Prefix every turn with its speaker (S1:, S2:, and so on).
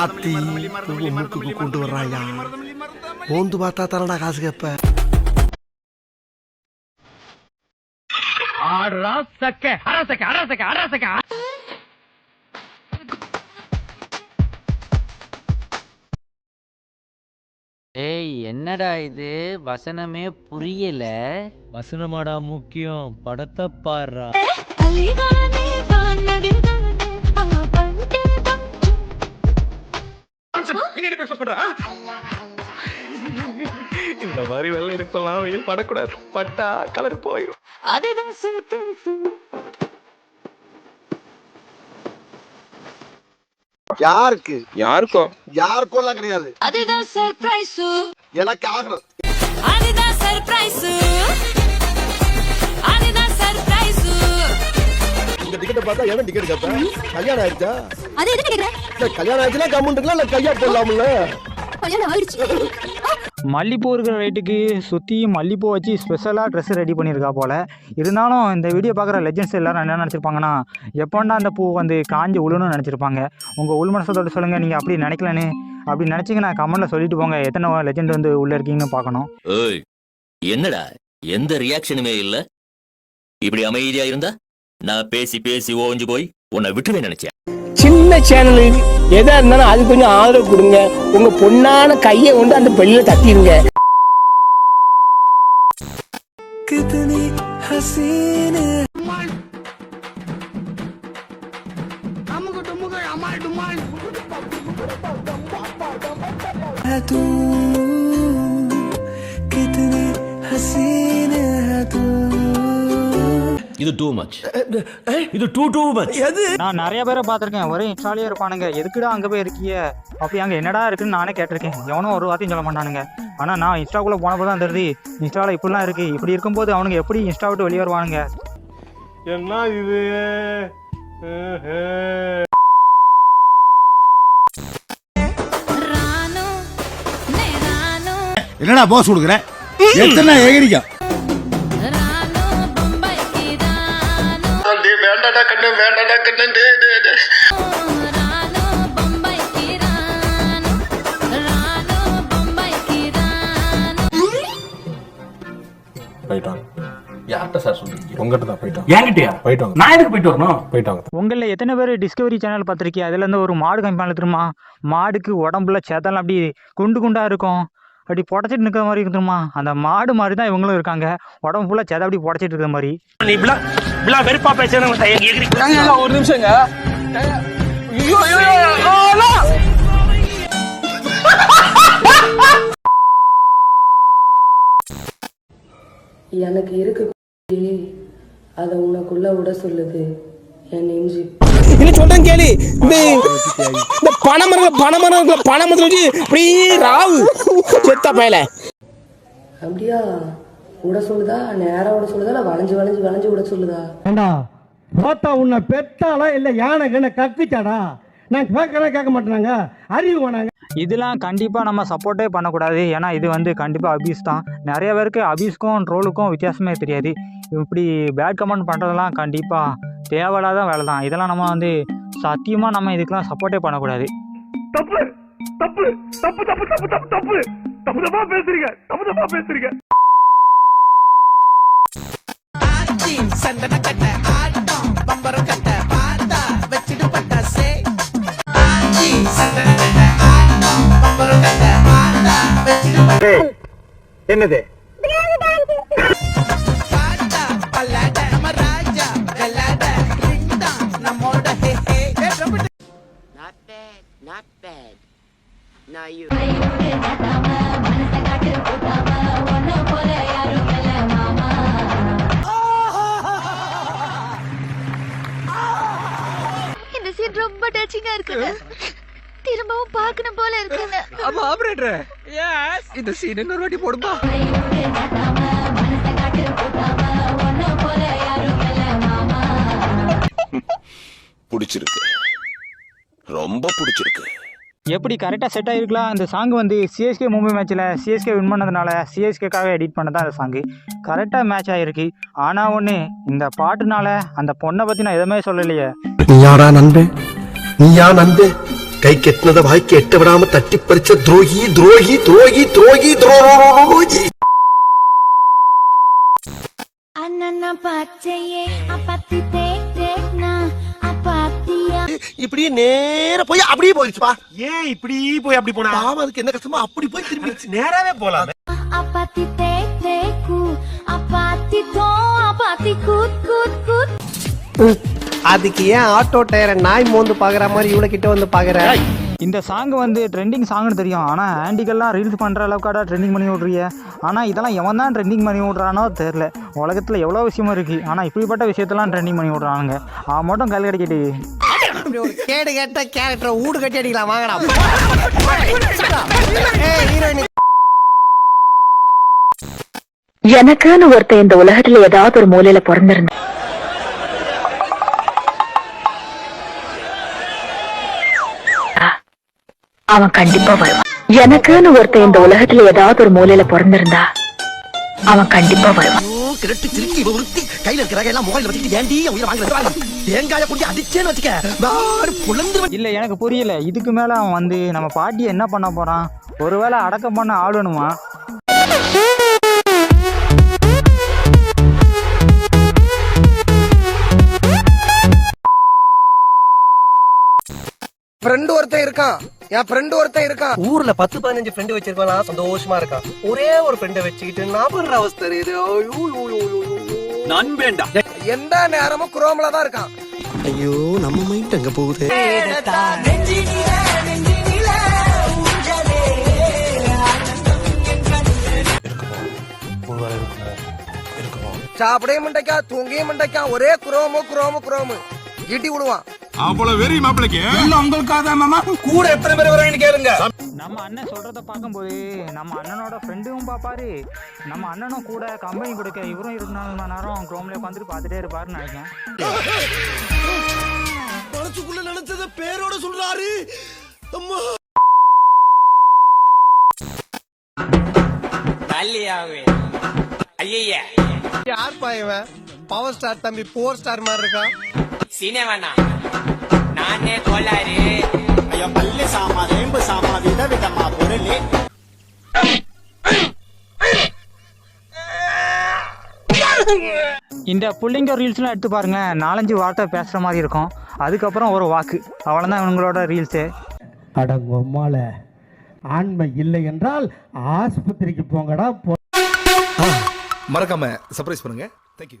S1: ஆத்தி மூக்குக்கு கொண்டு வர்றாயா? மோந்து பார்த்தா தரடா காசு கேப்ப.
S2: ஆடுறா சக்க அரசக்க அரசக்க அரசக்க
S3: ஏய் என்னடா இது? வசனமே புரியல.
S4: வசனமாடா முக்கியம். படத்தை பாடுறா.
S5: இந்த மாதிரி வெள்ளை இருக்கலாம் வெயில் படக்கூடாது. பட்டா கலர் போயிடும்
S1: யாருக்கு?
S5: யாருக்கும்
S1: யாருக்கும் எல்லாம் கிடையாது
S6: அதுதான் சர்ப்ரைஸ்
S1: எனக்கு ஆகணும்.
S6: அதுதான் சர்ப்ரைஸ் அதுதான் சர்ப்ரைஸ்
S1: இந்த டிக்கெட்டை பார்த்தா எவன் டிக்கெட் கேப்ப கல்யாணம் ஆயிடுச்சா?
S6: அது எதுக்கு கேக்குற?
S1: கல்யாணம் ஆயிடுச்சுன்னா கம்முன்னு இருக்கலாம் இல்ல கையா போடலாம்ல?
S6: கல்யாணம் ஆயிடுச்சு.
S7: மல்லிப்பூ இருக்கிற ரேட்டுக்கு சுற்றி மல்லிப்பூ வச்சு ஸ்பெஷலாக ட்ரெஸ் ரெடி பண்ணியிருக்கா போல். இருந்தாலும் இந்த வீடியோ பார்க்குற லெஜெண்ட்ஸ் எல்லாரும் என்ன நினச்சிருப்பாங்கன்னா எப்போண்டா அந்த பூ வந்து காஞ்சி உழுன்னு நினச்சிருப்பாங்க. உங்கள் உள் மனசத்தோட சொல்லுங்கள் நீங்கள் அப்படி நினைக்கலன்னு. அப்படி நினச்சிங்கன்னா கமெண்ட்டில் சொல்லிட்டு போங்க எத்தனை லெஜெண்ட் வந்து உள்ளே இருக்கீங்கன்னு பார்க்கணும்.
S8: ஏய் என்னடா? எந்த ரியாக்ஷனுமே இல்ல. இப்படி அமைதியா இருந்தா? நான் பேசி பேசி ஓஞ்சு போய் உன்னை விட்டுவே நினைச்சேன்.
S9: சின்ன சேனல் எதா இருந்தாலும் அது கொஞ்சம் ஆதரவு கொடுங்க. உங்க பொண்ணான கையை கொண்டு அந்த பெல்லில தட்டிடுங்க
S8: இது டூ மச் இது டூ டூ மச்
S7: நான் நிறைய பேரை பார்த்துருக்கேன். ஒரே இன்ஸ்டாலே இருப்பானுங்க. எதுக்குடா அங்கே போய் இருக்கிய அப்படி அங்கே என்னடா இருக்குன்னு நானே கேட்டிருக்கேன். எவனும் ஒரு வார்த்தையும் சொல்ல மாட்டானுங்க. ஆனால் நான் இன்ஸ்டாக்குள்ளே போனப்போ தான் தெரியுது இன்ஸ்டாவில் இப்படிலாம் இருக்குது இப்படி இருக்கும்போது அவனுங்க எப்படி இன்ஸ்டா விட்டு வெளியே வருவானுங்க?
S5: என்ன இது?
S6: ரானு நே ரானு
S10: என்னடா போஸ் கொடுக்குற எத்தனை எகிரிக்கும்
S1: வேண்டாடா கண்ணு வேண்டாடா கண்ணு
S6: ரானு பம்பைக்கு ரானு ரானு பம்பைக்கு ரானு
S5: போயிட்டாங்க. யார்கிட்ட சார் சொல்றீங்க உங்ககிட்ட தான் போயிட்டாங்க.
S2: என்கிட்டயா?
S5: போயிட்டாங்க.
S2: நான் எதுக்கு போயிட்டு வரணும்?
S5: போயிட்டாங்க.
S7: உங்களில் எத்தனை பேர் டிஸ்கவரி சேனல் பார்த்துருக்கீங்க அதுலேருந்து ஒரு மாடு காமிப்பாங்க தெரியுமா? மாடுக்கு உடம்புல சேத்தெல்லாம் அப்படி குண்டு குண்டாக இருக்கும். அப்படி புடச்சிட்டு நிற்கிற மாதிரி இருக்கு தெரியுமா அந்த மாடு மாதிரி தான் இவங்களும் இருக்காங்க. உடம்பு ஃபுல்லாக சேதை அப்படி புடச்சிட்டு இருக்கிற மாதிரி.
S2: வெறுப்பா பேசுறேன்
S9: ஒரு நிமிஷங்க.
S11: எனக்கு இருக்கு அதை உனக்குள்ள விட சொல்லுது. என் நெஞ்சு.
S9: என்ன சொல்றேன் கேளு. இந்த இந்த பனைமரம் பனைமரம் பனைமரத்துல வச்சு அப்படியே ராவு. செத்த பயல.
S11: அப்படியா? விட சொல்லுதா? நேரா விட சொல்லுதா? இல்லை வளைஞ்சு வளைஞ்சு வளைஞ்சு விட சொல்லுதா?
S10: ஏண்டா போத்தா உன்னை பெத்தாளா இல்ல யானை கண்ண கத்திச்சாடா நான் கேட்கலாம் கேட்க மாட்டேனாங்க. அறிவு வேணாங்க.
S7: இதெல்லாம் கண்டிப்பாக நம்ம சப்போர்ட்டே பண்ணக்கூடாது. ஏன்னா இது வந்து கண்டிப்பாக அபியூஸ் தான். நிறைய பேருக்கு அபியூஸ்க்கும் ட்ரோலுக்கும் வித்தியாசமே தெரியாது. இப்படி பேட் கமெண்ட் பண்ணுறதெல்லாம் கண்டிப்பாக தேவையில்லாத வேலை தான் இதெல்லாம் நம்ம வந்து சத்தியமாக நம்ம இதுக்கெல்லாம் சப்போர்ட்டே பண்ணக்கூடாது.
S2: தப்பு தப்பு தப்பு தப்பு தப்பு தப்பு தப்பு. தப்பு தப்பா பேசுறீங்க தப்பு தப்பா பேசுறீங்க.
S1: என்னது?
S6: இந்த சீன் ரொம்ப டச்சிங்கா இருக்குங்க திரும்பவும் பார்க்கணும் போல இருக்குங்க
S9: ஆமா ஆபரேட்டர் எஸ் இந்த சீன் இன்னொரு வாட்டி போடுமா?
S8: பிடிச்சிருக்கு. ரொம்ப பிடிச்சிருக்கு.
S7: எப்படி கரெக்டாக செட் ஆகிருக்கலாம் இந்த சாங் வந்து சிஎஸ்கே மும்பை மேட்ச்சில் சிஎஸ்கே வின் பண்ணதுனால சிஎஸ்கேக்காக எடிட் பண்ணதான் அந்த சாங்கு கரெக்டாக மேட்ச் ஆகிருக்கு ஆனால் ஒன்று இந்த பாட்டுனால அந்த பொண்ணை பற்றி நான் எதுவுமே சொல்லலையே.
S1: நீ யாடா நண்பே? நீ யா நண்பே? கை கெட்டினத வாய்க்கு எட்ட விடாம தட்டி பறிச்ச துரோகி துரோகி துரோகி துரோகி துரோகி
S6: அண்ணா பச்சையே அப்பத்தி தேக் தேக்னா.
S1: இப்படியே நேர போய் அப்படியே போயிடுச்சுப்பா
S2: ஏன் இப்படி போய் அப்படி போனா?
S1: பாவம் அதுக்கு என்ன கஷ்டமோ அப்படி போய் திரும்பிடுச்சு.
S2: நேராவே போலாம்.
S6: அப்பாத்தி தேக்கு அப்பாத்தி தோ அப்பாத்தி கூத் கூத் கூத்
S10: அதுக்கு ஏன் ஆட்டோ டயரை நாய் மோந்து பாக்குற மாதிரி இவ்வளவு கிட்ட வந்து பாக்குற?
S7: இந்த சாங் வந்து ட்ரெண்டிங் சாங்னு தெரியும். ஆனால் ஆண்டிகள்லாம் ரீல்ஸ் பண்ணுற அளவுக்காடா ட்ரெண்டிங் பண்ணி விட்றிய ஆனால் இதெல்லாம் எவன் தான் ட்ரெண்டிங் பண்ணி விட்றானோ தெரில உலகத்தில் எவ்வளோ விஷயமும் இருக்குது ஆனால் இப்படிப்பட்ட விஷயத்தெல்லாம் ட்ரெண்டிங் பண்ணி விட்றானுங்க அவன் மட்டும் கல் கிடைக்கிட்டு.
S10: ஒரு கேடு கேட்ட கேரக்டர் ஊடு கட்டி அடிக்கலாம் வாங்கடா.
S11: எனக்குன்னு ஒருத்தன் இந்த உலகத்துல ஏதாவது ஒரு மூலையில பிறந்திருந்தா. அவன் கண்டிப்பா வருவான். எனக்குன்னு ஒருத்தன் இந்த உலகத்துல ஏதாவது ஒரு மூலையில பிறந்திருந்தா அவன் கண்டிப்பா வருவான்.
S1: கிரட்டு திருக்கி உருத்தி கையில இருக்கிற எல்லாம் மொபைல் வச்சுக்கிட்டு ஏண்டி உயிரை வாங்கி வாங்க தேங்காய குடி அடிச்சேன்னு வச்சுக்க.
S7: இல்லை எனக்கு புரியல. இதுக்கு மேலே அவன் வந்து நம்ம பாட்டியை என்ன பண்ண போகிறான் ஒருவேளை அடக்கம் பண்ண ஆளணுமா
S10: ஃப்ரெண்டு ஒருத்தன் இருக்கான். என் ஃப்ரெண்டு ஒருத்தன் இருக்கான். ஊர்ல பத்து பதினஞ்சு ஃப்ரெண்டு வச்சிருக்கான் சந்தோஷமா இருக்கான். ஒரே ஒரு ஃப்ரெண்டை வச்சுக்கிட்டு நான் பண்ற அவஸ்தை தெரியுது. எந்த நேரமும் குரோம்ல தான் இருக்கான்.
S1: ஐயோ நம்ம மைண்ட் அங்க போகுது?
S10: சாப்பிடவே மண்டைக்கா தூங்கவே மண்டைக்கா ஒரே குரோமு குரோமு குரோமு. இடி விடுவான்.
S2: கூட எத்தனை பேர் வராங்கன்னு கேளுங்க.
S7: நம்ம அண்ணன் சொல்கிறத பார்க்கும்போது நம்ம அண்ணனோட ஃப்ரெண்டும் பார்ப்பாரு. நம்ம அண்ணனும் கூட கம்பெனி கொடுக்க இவரும் இருபத்தி நாலு மணி நேரம் க்ரோம்ல உட்காந்துட்டு பார்த்துட்டே இருப்பாருன்னு நினைக்கிறேன்.
S1: மனசுக்குள்ள நினைச்சத பேரோட சொல்றாரு. அம்மா.
S10: யார் இவன் பவர் ஸ்டார் தம்பி போர் ஸ்டார் மாதிரி இருக்கான்
S7: இந்த புள்ளிங்க ரீல்ஸ்லாம் எடுத்து பாருங்க. நாலஞ்சு வார்த்தை பேசுகிற மாதிரி இருக்கும். அதுக்கப்புறம் ஒரு வாக்கு. அவ்வளோதான் இவங்களோட ரீல்ஸு
S10: அடங்கொம்மால ஆண்மை இல்லை என்றால் ஆஸ்பத்திரிக்கு போங்கடா
S2: மறக்காம சர்ப்ரைஸ் பண்ணுங்க. தேங்க்யூ